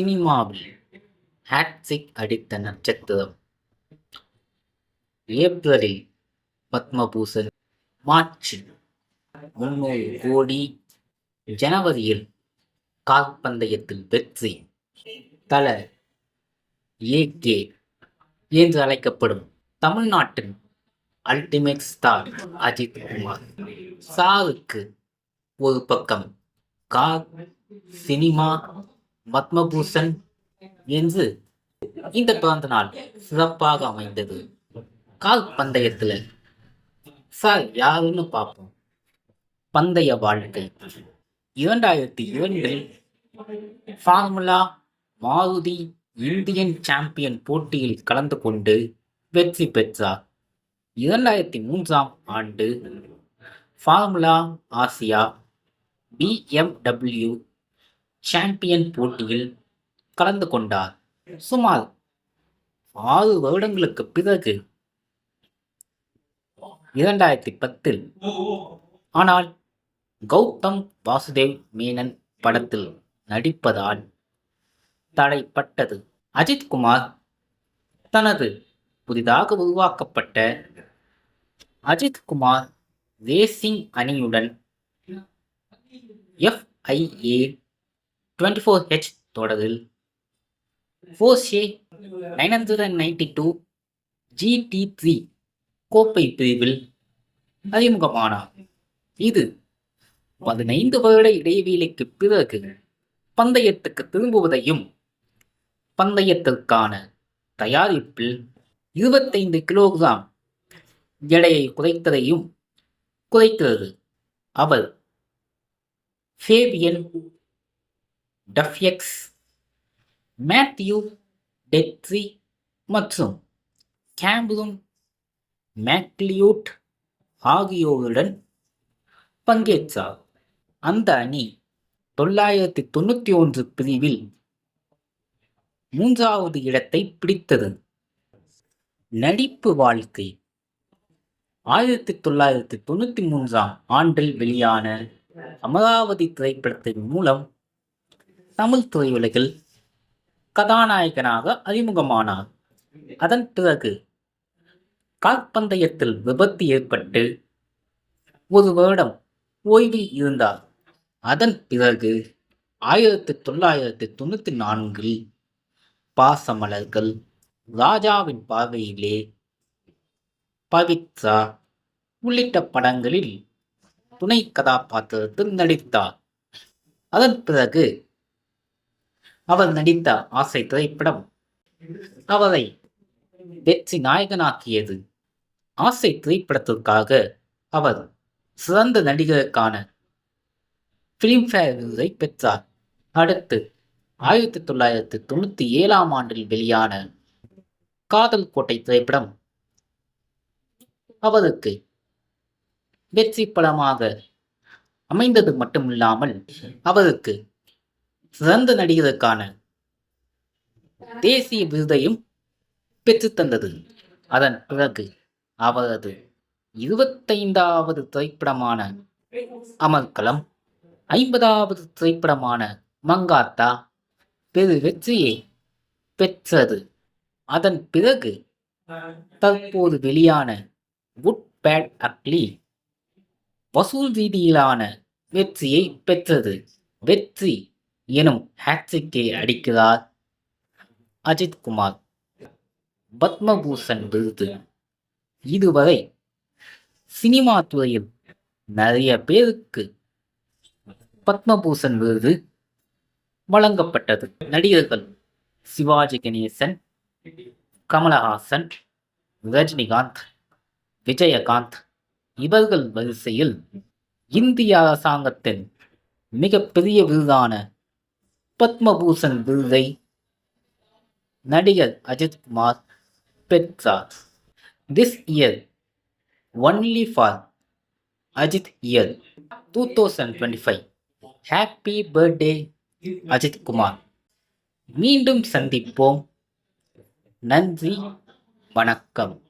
சினிமாவில் ஹேட்ரிக் அடித்த நட்சத்திரம். ஏப்ரலில் பத்மபூஷன் மார்ச்சில் முன்னூறு கோடி ஜனவரியில் கால்பந்தயத்தில் வெற்றி. தல ஏகே என்று அழைக்கப்படும் தமிழ்நாட்டின் அல்டிமேட் ஸ்டார் அஜித் குமார். சாருக்கு ஒரு பக்கம் கார் சினிமா பத்மபூஷன் என்று இந்த பிறந்த நாள் சிறப்பாக அமைந்தது. கால் பந்தயத்துல. சார் யாருன்னு பார்ப்போம். பந்தய வாழ்க்கை. இரண்டாயிரத்தி இரண்டில் ஃபார்முலா மாருதி இந்தியன் சாம்பியன் போட்டியில் கலந்து கொண்டு வெற்றி பெற்றார். இரண்டாயிரத்தி மூன்றாம் ஆண்டு ஃபார்முலா ஆசியா பிஎம்டபிள்யூ சாம்பியன் போட்டியில் கலந்து கொண்டார். சுமார் ஆறு வருடங்களுக்கு பிறகு இரண்டாயிரத்தி பத்தில் ஆனால் கௌதம் வாசுதேவ் மேனன் படத்தில் நடிப்பதால் தடைப்பட்டது. அஜித் குமார் தனது புதிதாக உருவாக்கப்பட்ட அஜித் குமார் ரேசிங் அணியுடன் எஃப்ஐஏ டுவெண்ட்டி ஃபோர் ஹெச் தொடரில் Porsche nine hundred and ninety two GT three கோப்பை பிரிவில் அறிமுகமானார் இது பதினைந்து வருட இடைவெளிக்கு பிறகு பந்தயத்துக்கு திரும்புவதையும் பந்தயத்திற்கான தயாரிப்பில் இருபத்தைந்து கிலோகிராம் எடையை குறைத்ததையும் குறைக்கிறது அவர் ஃபேபியன் டஃப்யக்ஸ் மேத்யூ டெட்ரி மற்றும் கேம்பும் மேக்லியூட் ஆகியோருடன் பங்கேற்றார். அந்த அணி தொள்ளாயிரத்தி தொண்ணூற்றி ஒன்று பிரிவில் மூன்றாவது இடத்தை பிடித்தது. நடிப்பு வாழ்க்கை. ஆயிரத்தி தொள்ளாயிரத்தி தொண்ணூற்றி மூன்றாம் ஆண்டில் வெளியான அமராவதி திரைப்படத்தின் மூலம் தமிழ் திரையுலகில் கதாநாயகனாக அறிமுகமானார். அதன் பிறகு கால்பந்தயத்தில் விபத்து ஏற்பட்டு ஒரு வருடம் ஓய்வில் இருந்தார். அதன் பிறகு ஆயிரத்தி தொள்ளாயிரத்தி தொண்ணூற்றி நான்கில் பாசமலர்கள் ராஜாவின் பார்வையிலே பவித்ரா உள்ளிட்ட படங்களில் துணை கதாபாத்திரத்தில் நடித்தார். அதன் பிறகு அவர் நடித்த ஆசை திரைப்படம். அவரை வெற்றி நாயகனாக்கியது. ஆசை திரைப்படத்திற்காக அவர் சிறந்த நடிகருக்கான ஃபிலிம்ஃபேர் விருதை பெற்றார். அடுத்து ஆயிரத்தி தொள்ளாயிரத்தி தொண்ணூற்றி ஏழாம் ஆண்டில் வெளியான காதல் கோட்டை திரைப்படம். அவருக்கு வெற்றி படமாக அமைந்தது மட்டுமில்லாமல் அவருக்கு சிறந்த நடிகருக்கான தேசிய விருதையும் பெற்றுத்தந்தது அதன் பிறகு அவரது இருபத்தைந்தாவது திரைப்படமான அமர்கலம் ஐம்பதாவது திரைப்படமான மங்காத்தா பெரு வெற்றியை பெற்றது. அதன் பிறகு தற்போது வெளியான குட் பேட் அக்லி வசூல் ரீதியிலான வெற்றியை பெற்றது. வெற்றி எனும் ஹேட்ரிக்கை அடிக்கிறார் அஜித் குமார். பத்மபூஷன் விருது. இதுவரை சினிமா துறையில் நிறைய பேருக்கு பத்மபூஷன் விருது வழங்கப்பட்டது. நடிகர்கள் சிவாஜி கணேசன் கமலஹாசன் ரஜினிகாந்த் விஜயகாந்த். இவர்கள் வரிசையில் இந்திய அரசாங்கத்தின் மிகப்பெரிய விருதான பத்மபூஷன் விருதை நடிகர் அஜித் குமார் பெற்றார். This year only for Ajith year two thousand twenty five happy birthday Ajith Kumar மீண்டும் சந்திப்போம். நன்றி வணக்கம்.